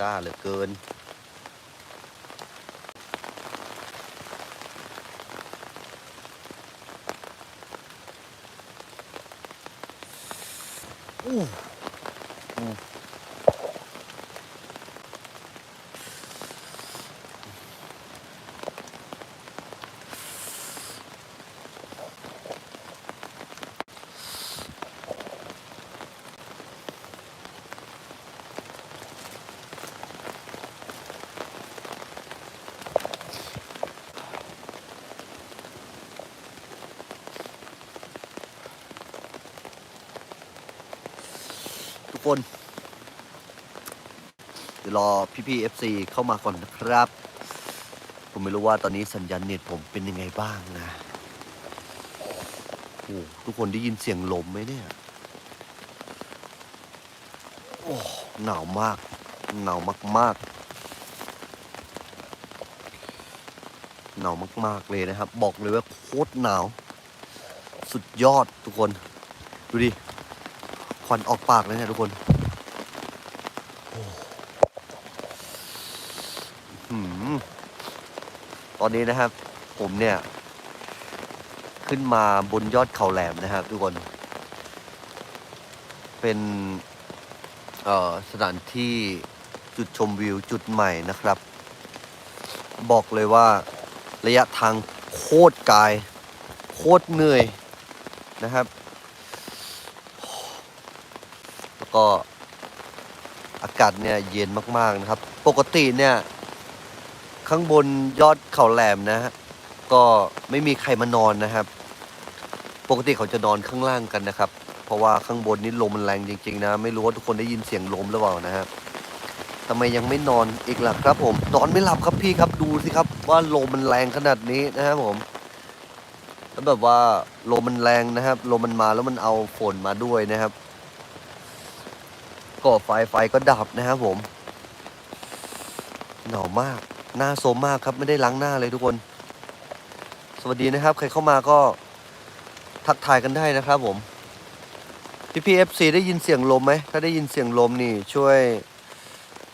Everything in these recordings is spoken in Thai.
จ้าเหลือเกิน กคนเดี๋ยวรอพี่ๆ FC เข้ามาก่อนนะครับ ผมไม่รู้ว่าตอนนี้สัญญาณเน็ตผมเป็นยังไงบ้างนะโอ้ทุกคนได้ยินเสียงลมไหมเนี่ย โอ้หนาวมาก หนาวมากๆหนาวมาก ๆ เลยนะครับ บอกเลยว่าโคตรหนาว สุดยอดทุกคน ดูดิ ควันออกปากเลยเนี่ยทุกคนหืมตอนนี้นะครับ ผมเนี่ย ขึ้นมาบนยอดเขาแหลมนะครับ ทุกคน เป็นสถานที่จุดชมวิวจุดใหม่นะครับ บอกเลยว่าระยะทางโคตรไกลโคตรเหนื่อยนะครับ แล้ว ก็อากาศเนี่ยเย็นมากๆนะครับ ปกติเนี่ย ข้างบนยอดเขาแหลมนะฮะก็ไม่มีใครมานอนนะครับ ปกติเขาจะนอนข้างล่างกันนะครับ เพราะว่าข้างบนนี้ลมมันแรงจริง ๆ นะ ไม่รู้ว่าทุกคนได้ยินเสียงลมหรือเปล่านะครับทำไมยังไม่นอนอีกล่ะครับ ผมนอนไม่หลับครับพี่ครับดูสิครับว่าลมมันแรงขนาดนี้นะครับผมแล้วแบบว่าลมมันแรงนะครับลมมันมาแล้วมันเอาฝนมาด้วยนะครับ ก่อไฟไฟก็ดับนะครับผม หนาวมาก หน้าโซมมากครับไม่ได้ล้างหน้าเลยทุกคน สวัสดีนะครับ ใครเข้ามาก็ทักทายกันได้นะครับผมพี่พีเอฟซีได้ยินเสียงลมไหมถ้าได้ยินเสียงลมนี่ช่วย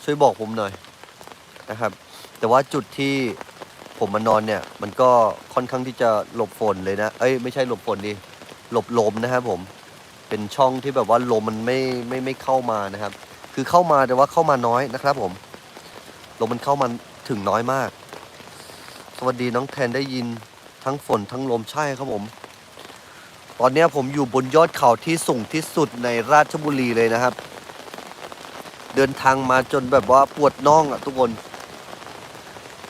ช่วยบอกผมหน่อยนะครับ แต่ว่าจุดที่ผมมานอนเนี่ย มันก็ค่อนข้างที่จะหลบฝนเลยนะ เอ้ยไม่ใช่หลบฝนดิหลบลมนะครับผม เป็นช่องที่แบบว่าลมมันไม่ไม่ไม่เข้ามานะครับ คือเข้ามาแต่ว่าเข้ามาน้อยนะครับผมลมมันเข้ามาถึงน้อยมาก สวัสดีน้องแทนได้ยินทั้งฝนทั้งลมใช่ครับผม ตอนนี้ผมอยู่บนยอดเขาที่สูงที่สุดในราชบุรีเลยนะครับ เดินทางมาจนแบบว่าปวดน่องอะทุกคน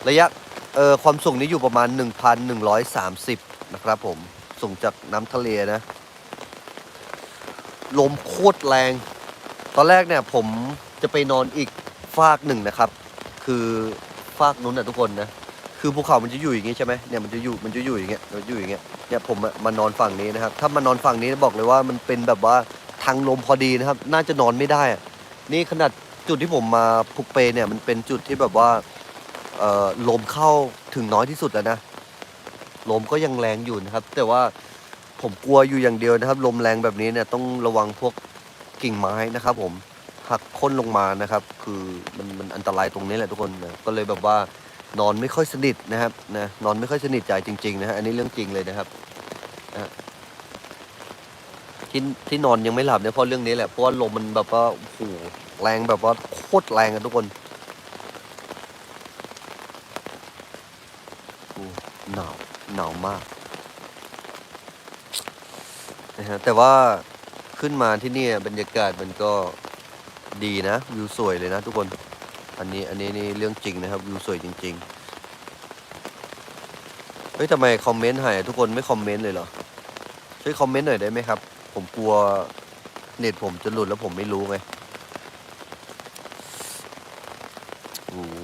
ระยะเอ่อความสูงนี้อยู่ประมาณ 1,130 นะครับผม สูงจากน้ำทะเลนะ ลมโคตรแรง ตอนแรกเนี่ยผมจะไปนอนอีกฟากหนึ่งนะครับ คือฟากนู้นนะทุกคนนะ คือภูเขามันจะอยู่อย่างงี้ใช่ไหมเนี่ยมันจะอยู่มันจะอยู่อย่างเงี้ยมันอยู่อย่างเงี้ย เนี่ยผมมานอนฝั่งนี้นะครับ ถ้ามานอนฝั่งนี้บอกเลยว่ามันเป็นแบบว่าทางลมพอดีนะครับ น่าจะนอนไม่ได้นี่ขนาดจุดที่ผมมาพุกเปเนี่ยมันเป็นจุดที่แบบว่าลมเข้าถึงน้อยที่สุดแล้วนะ ลมก็ยังแรงอยู่นะครับ แต่ว่า ผมกลัวอยู่อย่างเดียวนะครับ ลมแรงแบบนี้เนี่ยต้องระวังพวกกิ่งไม้นะครับ ผมหักโค้นลงมานะครับ คือมันมันอันตรายตรงนี้แหละทุกคนนะก็เลยแบบว่านอนไม่ค่อยสนิทนะครับนะนอนไม่ค่อยสนิทใจจริงๆนะฮะอันนี้เรื่องจริงเลยนะครับนะที่ที่นอนยังไม่หลับเนี่ยเพราะเรื่องนี้แหละเพราะว่าลมมันแบบว่าโอ้โหแรงแบบว่าโคตรแรงอะทุกคนโอ้หนาวหนาวมาก นะฮะแต่ว่าขึ้นมาที่นี่บรรยากาศมันก็ดีนะวิวสวยเลยนะทุกคน อันนี้อันนี้นี่เรื่องจริงนะครับวิวสวยจริง ๆ เฮ้ยทำไมคอมเมนต์หายทุกคนไม่คอมเมนต์เลยเหรอช่วยคอมเมนต์หน่อยได้ไหมครับ ผมกลัวเน็ตผมจะหลุดแล้วผมไม่รู้ไงโอ้โห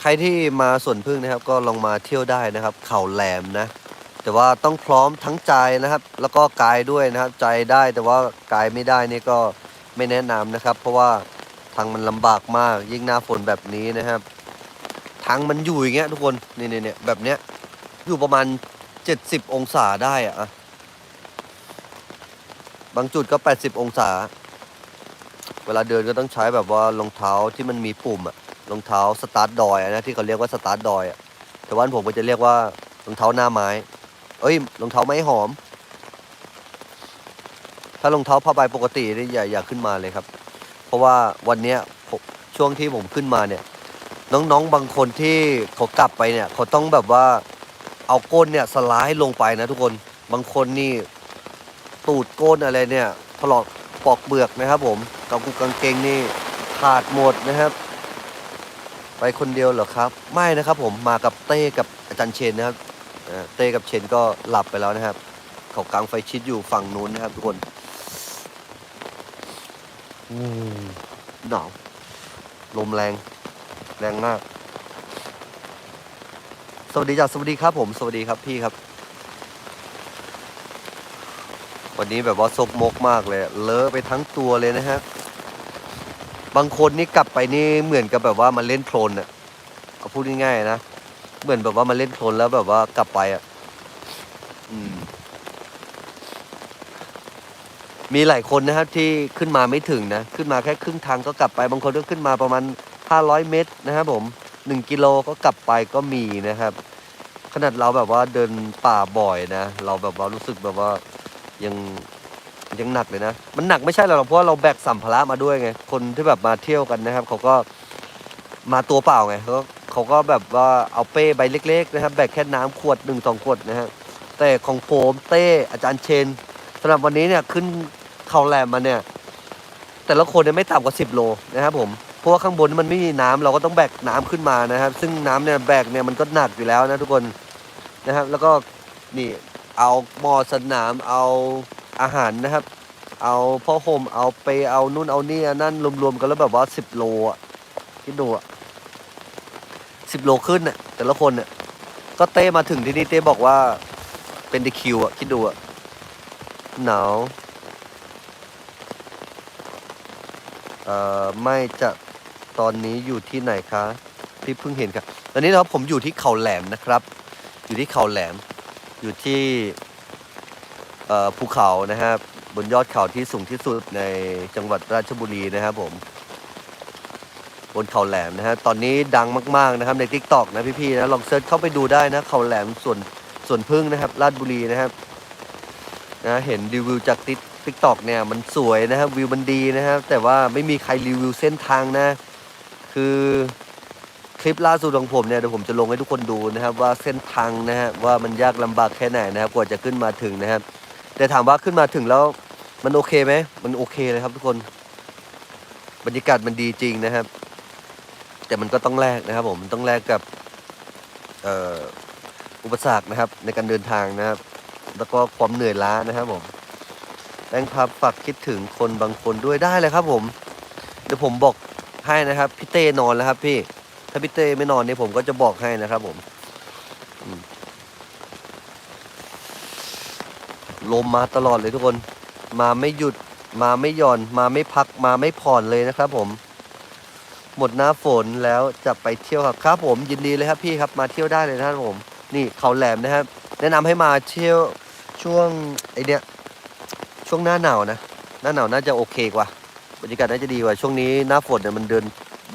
ใครที่มาสวนพึ่งนะครับ ก็ลองมาเที่ยวได้นะครับ เขาแหลมนะ แต่ว่าต้องพร้อมทั้งใจนะครับ แล้วก็กายด้วยนะครับ ใจได้แต่ว่ากายไม่ได้นี่ก็ไม่แนะนำนะครับ เพราะว่าทางมันลำบากมาก ยิ่งหน้าฝนแบบนี้นะครับทางมันอยู่อย่างเงี้ยทุกคนนี่เนี่ยแบบเนี้ยอยู่ประมาณ 70 องศาได้อะบางจุดก็ 80 องศา เวลาเดินก็ต้องใช้แบบว่ารองเท้าที่มันมีปุ่มอะรองเท้าสตาร์ทดอยนะที่เขาเรียกว่าสตาร์ทดอยอะแต่ว่าผมก็จะเรียกว่ารองเท้าหน้าไม้ เอ้ยรองเท้าไม้หอม ถ้ารองเท้าผ้าใบปกตินี่อย่าอย่าขึ้นมาเลยครับ เพราะว่าวันเนี้ยผมช่วงที่ผมขึ้นมาเนี่ย น้องๆบางคนที่เขากลับไปเนี่ยเขาต้องแบบว่าเอาก้นเนี่ยสไลด์ลงไปนะทุกคนบางคนนี่ตูดก้นอะไรเนี่ยถลอกปอกเปลือกนะครับ ผมกางกุกกางเกงนี่ขาดหมดนะครับ ไปคนเดียวเหรอครับ ไม่นะครับ ผมมากับเต้กับอาจารย์เชนนะครับ อ่าเต้กับเชนก็หลับไปแล้วนะครับ เขากางไฟชิดอยู่ฝั่งนู้นนะครับทุกคนอืมหนาวลมแรง แรงมาก สวัสดีจ้ะสวัสดีครับผม สวัสดีครับพี่ครับ วันนี้แบบว่าซกมกมากเลย เลอะไปทั้งตัวเลยนะฮะ บางคนนี่กลับไปนี่เหมือนกับแบบว่ามาเล่นโคลนอะเอาพูดง่ายๆนะ เหมือนแบบว่ามาเล่นโคลนแล้วแบบว่ากลับไปอะอืม มีหลายคนนะครับที่ขึ้นมาไม่ถึงนะ ขึ้นมาแค่ครึ่งทางก็กลับไป บางคนก็ขึ้นมาประมาณ500เมตรนะครับผม1กิโลก็กลับไปก็มีนะครับ ขนาดเราแบบว่าเดินป่าบ่อยนะ เราแบบว่ารู้สึกแบบว่ายังยังหนักเลยนะ มันหนักไม่ใช่หรอกเพราะว่าเราแบกสัมภาระมาด้วยไง คนที่แบบมาเที่ยวกันนะครับ เขาก็มาตัวเปล่าไงเขาก็ เขาก็แบบว่าเอาเป้ใบเล็ก ๆ นะครับ แบกแค่น้ำขวดหนึ่งสองขวดนะฮะแต่ของโฟมเต้อาจารย์เชนสำหรับวันนี้เนี่ยขึ้นเขาแหลมมาเนี่ย แต่ละคนเนี่ยไม่ต่ำกว่า10โลนะครับผมเพราะว่าข้างบนมันไม่มีน้ำเราก็ต้องแบกน้ำขึ้นมานะครับ ซึ่งน้ำเนี่ยแบกเนี่ยมันก็หนักอยู่แล้วนะทุกคนนะครับ แล้วก็นี่เอาหมอสนามเอาอาหารนะครับ เอาพ่อห่มเอาไปเอานู่นเอานี่นั่นรวมๆกันแล้วแบบว่า10โลอะคิดดูอะ สิบโลขึ้นอะแต่ละคนอะก็เต้มาถึงที่นี่เต้บอกว่าเป็นดีคิวอะ คิดดูอะ หนาวเอ่อไม่จะตอนนี้อยู่ที่ไหนคะพี่เพิ่งเห็นครับตอนนี้นะครับผมอยู่ที่เขาแหลมนะครับ อยู่ที่เขาแหลม อยู่ที่เอ่อภูเขานะครับบนยอดเขาที่สูงที่สุดในจังหวัดราชบุรีนะครับผม นเขาแหลมนะฮะตอนนี้ดังมากๆนะครับใน t ิ k t o k นะพี่ๆนะลองเซิร์ชเข้าไปดูได้นะเขาแหลมส่วนส่วนพึ่งนะครับราชบุรีนะครับนะเห็นรีวิวจากติ๊กทิกตอกเนี่ยมันสวยนะครับวิวมันดีนะครับแต่ว่าไม่มีใครรีวิวเส้นทางนะ คือคลิปล่าสุดของผมเนี่ยเดี๋ยวผมจะลงให้ทุกคนดูนะครับ ว่าเส้นทางนะฮะว่ามันยากลำบากแค่ไหนนะครับกว่าจะขึ้นมาถึงนะครับ แต่ถามว่าขึ้นมาถึงแล้วมันโอเคไหมมันโอเคเลยครับทุกคน บรรยากาศมันดีจริงนะครับ แต่มันก็ต้องแลกนะครับ ผมต้องแลกกับเอ,อุปสรรคนะครับ ในการเดินทางนะครับ แล้วก็ความเหนื่อยล้านะครับผมแบงพับฝากคิดถึงคนบางคนด้วยได้เลยครับ ผม เดี๋ยวผมบอกให้นะครับพี่เต้นอนแล้วครับพี่ ถ้าพี่เต้ไม่นอนเนี่ยผมก็จะบอกให้นะครับ ผมลมมาตลอดเลยทุกคน มาไม่หยุดมาไม่หย่อน มาไม่พักมาไม่ผ่อนเลยนะครับ ผม หมดหน้าฝนแล้วจะไปเที่ยวครับครับผมยินดีเลยครับพี่ครับมาเที่ยวได้เลยนะครับผม นี่เขาแหลมนะครับ แนะนำให้มาเที่ยวช่วงไอเนี้ยช่วงหน้าหนาวนะหน้าหนาวน่าจะโอเคกว่าบรรยากาศน่าจะดีกว่าช่วงนี้หน้าฝนเนี่ยมันเดิน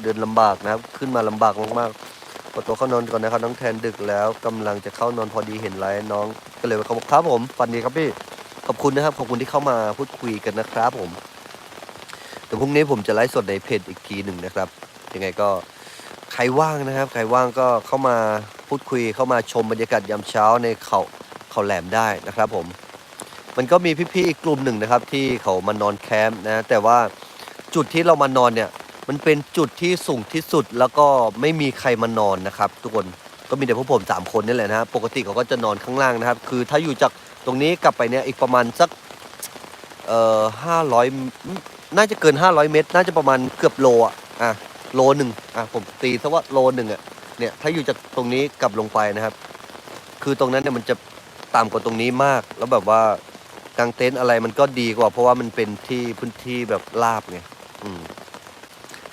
เดินลำบากนะครับ ขึ้นมาลำบากมากๆขอตัวเข้านอนก่อนนะครับน้องแทนดึกแล้วกำลังจะเข้านอนพอดีเห็นไลน์น้องก็เลยเขาบอกครับผมฝันดีครับพี่ขอบคุณนะครับขอบคุณที่เข้ามาพูดคุยกันนะครับผมเดี๋ยวพรุ่งนี้ผมจะไลฟ์สดในเพจอีกทีหนึ่งนะครับ ยังไงก็ใครว่างนะครับ ใครว่างก็เข้ามาพูดคุยเข้ามาชมบรรยากาศยามเช้าในเขาเขาแหลมได้นะครับผม มันก็มีพี่ๆอีกกลุ่มหนึ่งนะครับ ที่เขามานอนแคมป์นะแต่ว่าจุดที่เรามานอนเนี่ยมันเป็นจุดที่สูงที่สุดแล้วก็ไม่มีใครมานอนนะครับ ทุกคนก็มีแต่พวกผมสามคนนี่แหละนะฮะปกติเขาก็จะนอนข้างล่างนะครับ คือถ้าอยู่จากตรงนี้กลับไปเนี่ยอีกประมาณสักเอ่อห้าร้อยน่าจะเกิน 500 เมตร น่าจะประมาณเกือบโลอะอะ โลหนึ่งอะผมตีซะว่าโลหนึ่งอะเนี่ยถ้าอยู่จากตรงนี้กลับลงไปนะครับ คือตรงนั้นเนี่ยมันจะต่ำกว่าตรงนี้มาก แล้วแบบว่ากางเต็นท์อะไรมันก็ดีกว่า เพราะว่ามันเป็นที่พื้นที่แบบราบไงอืม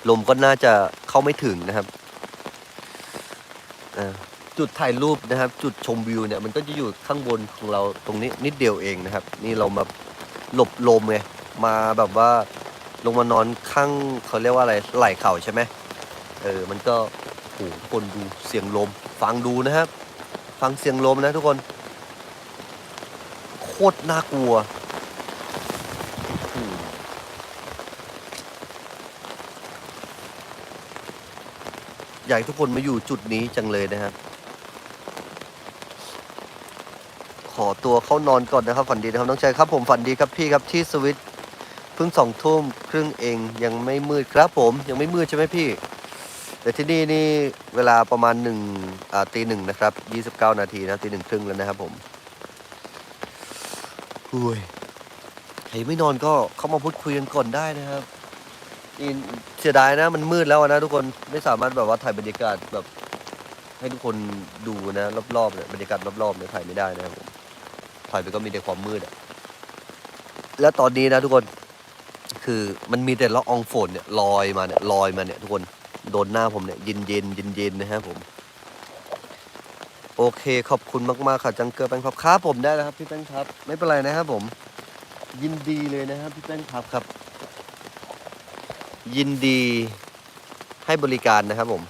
ลมก็น่าจะเข้าไม่ถึงนะครับจุดถ่ายรูปนะครับ จุดชมวิวเนี่ย มันก็จะอยู่ข้างบนของเราตรงนี้นิดเดียวเองนะครับ นี่เรามาหลบลมไงมาแบบว่า ลงมานอนข้างเขาเรียกว่าอะไรไหล่เข่าใช่ไหมเออมันก็โอ้หทุกคนดูเสียงลม ฟังดูนะครับ ฟังเสียงลมนะทุกคน โคตรน่ากลัวอยากให้ทุกคนมาอยู่จุดนี้จังเลยนะครับ ขอตัวเข้านอนก่อนนะครับ ฝันดีนะครับน้องชายครับผมฝันดีครับพี่ครับที่สวิต พิ่งสองทุ่มครึ่งเองยังไม่มืดครับผมยังไม่มืดใช่ไหมพี่ แต่ที่นี่นี่เวลาประมาณหนึ่งตีหนึ่งนะครับยี่สิบเก้านาทีนะตีหนึ่งครึ่งแล้วนะครับผมอุ้ยใครไม่นอนก็เข้ามาพูดคุยกันก่อนได้นะครับนี่เสียดายนะมันมืดแล้วนะทุกคนไม่สามารถแบบว่าถ่ายบรรยากาศแบบให้ทุกคนดูนะรอบๆเนี่ยบรรยากาศรอบๆเนี่ยถ่ายไม่ได้นะครับผมถ่ายไปก็มีแต่ความมืดอะแล้วตอนนี้นะทุกคน คือมันมีแต่ละอองฝนเนี่ยลอยมาเนี่ยลอยมาเนี่ยทุกคนโดนหน้าผมเนี่ยเย็นเย็นเย็นเย็นนะครับผม โอเคขอบคุณมากๆค่ะจังเกิร์แป้งครับครับผมได้แล้วครับพี่แป้งครับ ไม่เป็นไรนะครับผม ยินดีเลยนะครับพี่แป้งครับครับ ยินดีให้บริการนะครับผม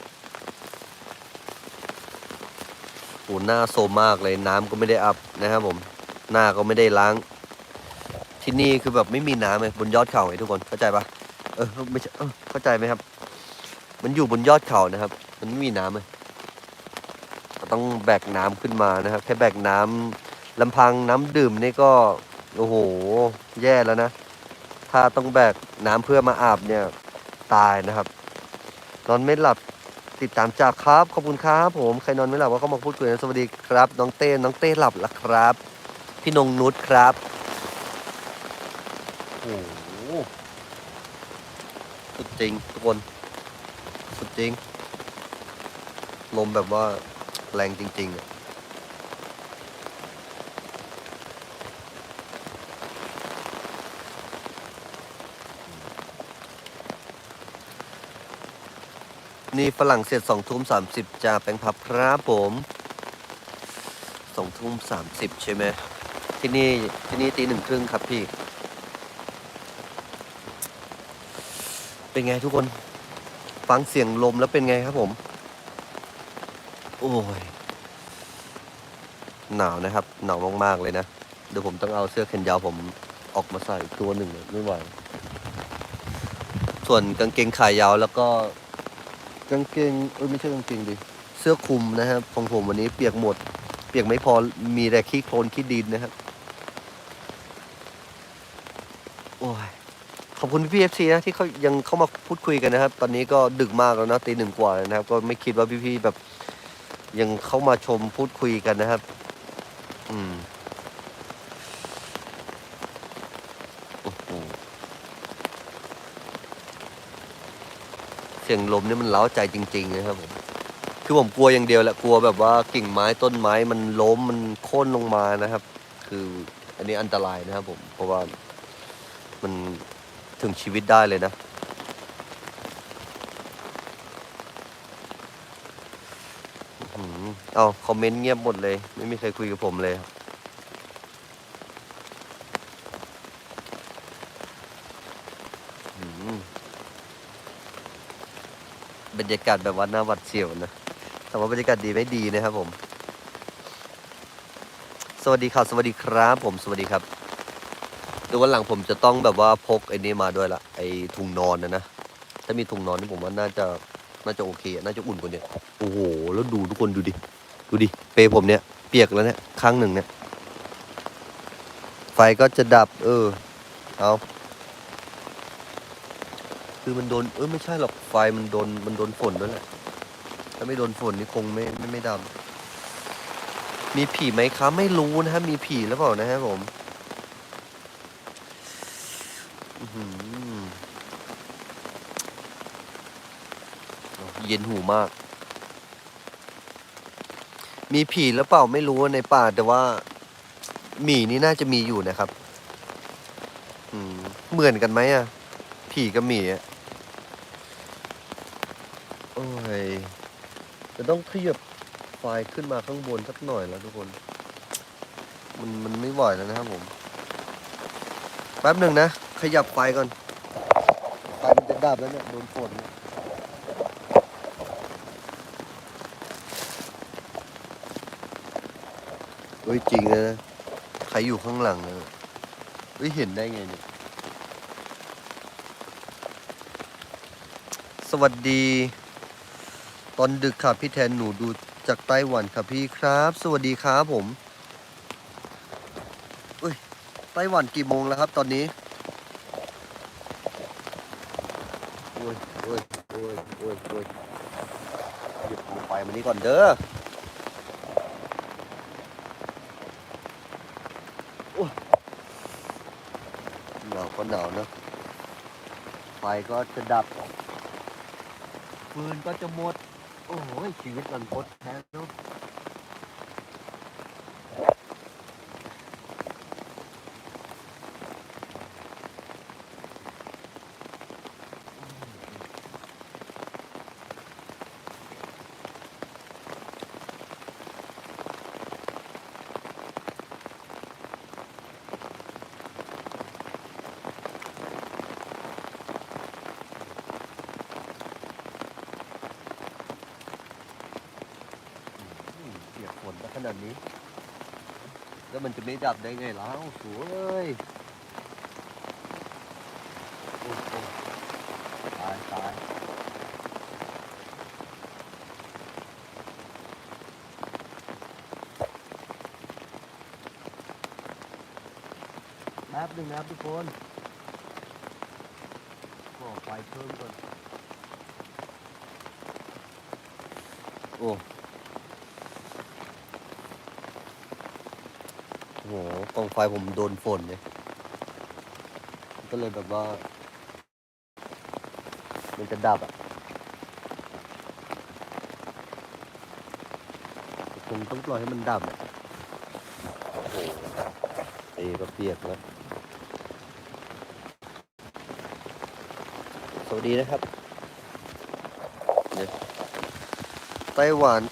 โอ้หน้าโซมมากเลยน้ำก็ไม่ได้อัพนะครับผม หน้าก็ไม่ได้ล้าง ที่นี่คือแบบไม่มีน้ำเลยบนยอดเขาไงทุกคนเข้าใจปะเออไม่ใช่เออเข้าใจไหมครับ มันอยู่บนยอดเขานะครับ มันไม่มีน้ำเลยต้องแบกน้ำขึ้นมานะครับ แค่แบกน้ำลำพังน้ำดื่มนี่ก็โอ้โห แย่แล้วนะ ถ้าต้องแบกน้ำเพื่อมาอาบเนี่ยตายนะครับ นอนไม่หลับติดตามจากครับขอบคุณครับผมใครนอนไม่หลับก็เข้ามาพูดคุยนะสวัสดีครับ น้องเต้น้องเต้หลับแล้วครับ พี่นงนุชครับ โอ้โหสุดจริงทุกคน สุดจริง ลมแบบว่าแรงจริงๆอะนี่ฝรั่งเศสสองทุ่มสามสิบจะแปงพับครับผมสองทุ่มสามสิบใช่ไหมที่นี่ที่นี่ตีหนึ่งครึ่งครับพี่ เป็นไงทุกคน ฟังเสียงลมแล้วเป็นไงครับผม โอ้ย หนาวนะครับ หนาวมาก ๆ เลยนะ เดี๋ยวผมต้องเอาเสื้อแขนยาวผมออกมาใส่ตัวหนึ่งเลยไม่ไหว ส่วนกางเกงขายาวแล้วก็ กางเกงเอ้ยไม่ใช่กางเกงดิ เสื้อคลุมนะครับของผมวันนี้เปียกหมด เปียกไม่พอมีแต่ขี้โคลนขี้ดินนะครับ โอ้ย ขอบคุณพี่เอฟซีนะที่เขายังเข้ามาพูดคุยกันนะครับ ตอนนี้ก็ดึกมากแล้วนะตีหนึ่งกว่าแล้วนะครับ ก็ไม่คิดว่าพี่ๆแบบ ยังเข้ามาชมพูดคุยกันนะครับ อืมโอ้โหเสียงลมนี่มันเล้าใจจริง ๆ นะครับผมคือผมกลัวอย่างเดียวแหละกลัวแบบว่ากิ่งไม้ต้นไม้มันล้มมันโค่นลงมานะครับ คืออันนี้อันตรายนะครับผมเพราะว่ามัน ถึงชีวิตได้เลยนะอ๋อหือเอาคอมเมนต์เงียบหมดเลย ไม่มีใครคุยกับผมเลยบอื้อหือบรรยากาศแบบว่าหน้าหวัดเสียวนะ แต่ว่าบรรยากาศดีไม่ดีนะครับผม สวัสดีครับ สวัสดีครับ ผม สวัสดีครับ ดี๋ยววันหลังผมจะต้องแบบว่าพกไอ้นี้มาด้วยละไอ้ถุงนอนนะนะ ถ้ามีถุงนอนนี่ผมว่าน่าจะน่าจะโอเค น่าจะอุ่นกว่านี้โอ้โห แล้วดูทุกคนดูดิ ดูดิ เปย์ผมเนี่ย เปียกแล้วเนี่ย ข้างหนึ่งเนี่ย ไฟก็จะดับ เออ เอาคือมันโดน เออไม่ใช่หรอก ไฟมันโดน มันโดนฝนด้วยแหละ ถ้าไม่โดนฝนนี่คงไม่ไม่ไม่ดำมีผีไหมครับไม่รู้นะครับมีผีหรือเปล่านะครับผม อื้อหือ เย็นหูมาก มีผีหรือเปล่าไม่รู้ในป่าแต่ว่า หมีนี่น่าจะมีอยู่นะครับเหมือนกันไหมอะ ผีกับหมีอะโอ้ยจะต้องขยับไฟขึ้นมาข้างบนสักหน่อยแล้วทุกคน มันมันไม่ไหวแล้วนะครับผม แป๊บหนึ่งนะ ขยับไฟก่อนดับแล้วเนี่ยโดนฝนเนี่ยเฮ้ยจริงเลยนะ ใครอยู่ข้างหลังนะเฮ้ยเห็นได้ไงเนี่ย สวัสดี ตอนดึกค่ะพี่แทนหนูดูจากไต้หวันค่ะพี่ครับ สวัสดีครับผมอุ้ยไต้หวันกี่โมงแล้วครับตอนนี้โอ้ยโอ้ยโอ้ยโอ้ยโอ้ยหยุดไฟ มานี้ก่อนเด้อโอ้ยหนาวก็หนาวนะไฟก็จะดับฟืนก็จะหมด โอ้โหชีวิตมันพดแท้เนาะ นาขนาดนี้ แล้วมันจะไม่ดับได้ไงล้วสวยโอ้โหตายตายแป๊บหนึ่งนะครับทุกคนก่อไฟเพิ่มก่อน โอ้ โหกอง ไฟผมโดนฝนเนี่ยก็เลยแบบว่า มันจะดับอะคงต้องปล่อยให้มันดับอะโอ้โหเอก็เปียกแล้วสวัสดีนะครับเดี๋ยไต้หวัน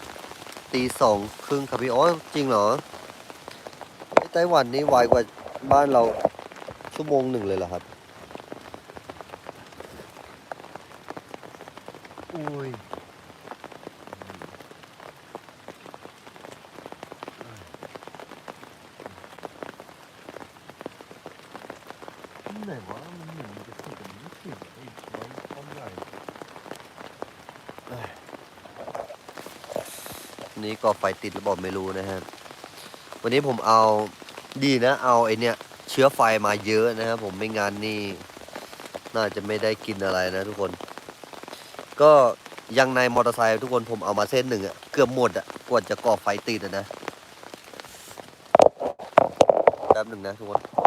ตีสองครึ่งครับพี่อ๋อจริงเหรอ ไต้หวันนี่ไวกว่าบ้านเราชั่วโมงหนึ่งเลยเหรอครับ อุ้ยไหนวะมันเหมือนมันจะสุดแต่มันไม่สุดไอ้ร้อยต้นใหญ่เอ้ยนี่ก็ไฟติดหรือเปล่าไม่รู้นะฮะ วันนี้ผมเอาดีนะ เอาไอเนี้ยเชื้อไฟมาเยอะนะครับผมไม่งานนี่น่าจะไม่ได้กินอะไรนะทุกคน ก็ยังในมอเตอร์ไซค์ทุกคนผมเอามาเส้นหนึ่งอะเกือบหมดอะกว่าจะก่อไฟติดนะแป๊บหนึ่งนะทุกคน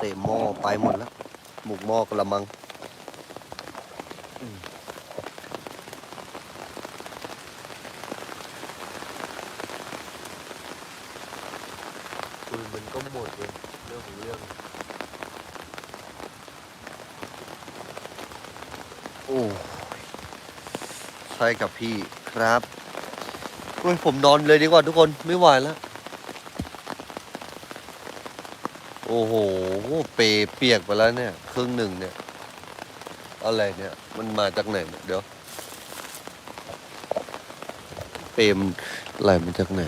เดี๋ยวมุกเตะหม้อไปหมดแล้ว หมุกหม้อกระมังอืมปืนมันก็หมดเลยเรื่องของเรื่อง โอ้ใช่กับพี่ครับ โอ้ยผมนอนเลยดีกว่าทุกคนไม่ไหวแล้ว โอ้โห เปเปียกไปแล้วเนี่ย ครึ่งหนึ่งเนี่ย อะไรเนี่ย มันมาจากไหนเดี๋ยว เปมนไหลมาจากไหน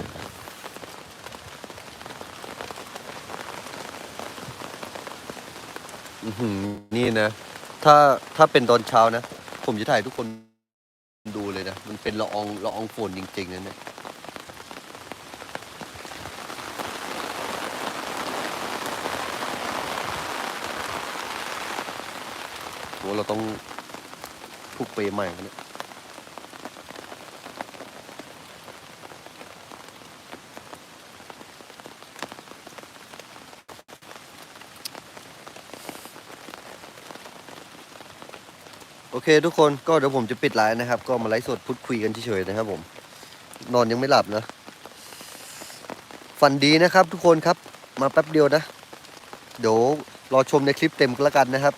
นี่นะ ถ้าถ้าเป็นตอนเช้านะ ผมจะถ่ายทุกคนดูเลยนะ มันเป็นละอองละอองฝนจริงๆนะเนี่ย โหเราต้องผูกเปย์ใหม่กันเนี่ยโอเคทุกคนก็เดี๋ยวผมจะปิดไลน์นะครับ ก็มาไลฟ์สดพูดคุยกันเฉยๆนะครับผม นอนยังไม่หลับนะ ฝันดีนะครับทุกคนครับมาแป๊บเดียวนะ เดี๋ยวรอชมในคลิปเต็มก็แล้วกันนะครับ